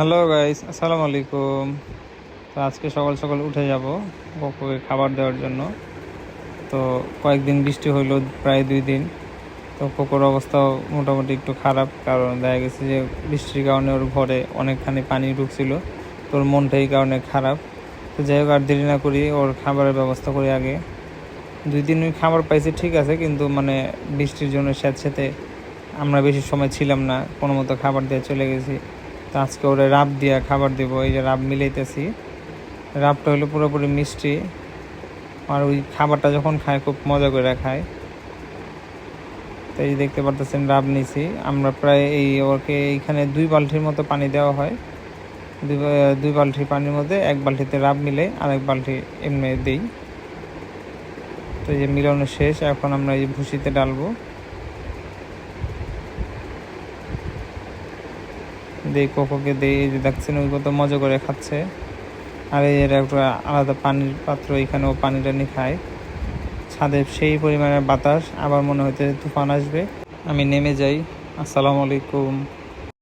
Hello guys আসসালামু আলাইকুম তো আজকে সকাল সকাল উঠে যাব কোকোকে খাবার দেওয়ার জন্য। তো কয়েকদিন বৃষ্টি হইল প্রায় দুই দিন। তো কোকোর অবস্থাও মোটামুটি একটু খারাপ, কারণ দেখা গেছে যে বৃষ্টির কারণে ওর ঘরে অনেকখানি পানি ঢুকছিল। তো ওর মনটা এই কারণে খারাপ। তো যাই হোক, আর দেরি না করি, ওর খাবারের ব্যবস্থা করি আগে। দুই দিন খাবার পাইছে, ঠিক আছে, কিন্তু মানে বৃষ্টির জন্য স্যাঁতস্যাঁতে আমরা বেশি সময় ছিলাম না কোনো মতো খাবার দিয়ে চলে গেছি। তো আজকে ওরা রাব দিয়া খাবার দেবো, এই যে রাব মিলাইতেছি। রাবটা হলো পুরোপুরি মিষ্টি, আর ওই খাবারটা যখন খায়, খুব মজা করে খায়। তো এই দেখতে পারতেছেন, রাব নিছি। আমরা প্রায় এই ওকে এইখানে দুই বালতির মতো পানি দেওয়া হয়। দুই দুই বালতি পানির মধ্যে এক বালতিতে রাব মিলে আর এক বালতি এমনি দিই। তো এই যে মিলানো শেষ, এখন আমরা এই ভুসিতে ডালবো। দেই কোকোকে এই যে দেখছেন, ওই কত মজা করে খাচ্ছে। আর এর একটা আলাদা পানির পাত্র, এখানেও পানিটা নিয়ে খায়। ছাদে সেই পরিমাণের বাতাস, আবার মনে হতে তুফান আসবে। আমি নেমে যাই। আসসালামু আলাইকুম।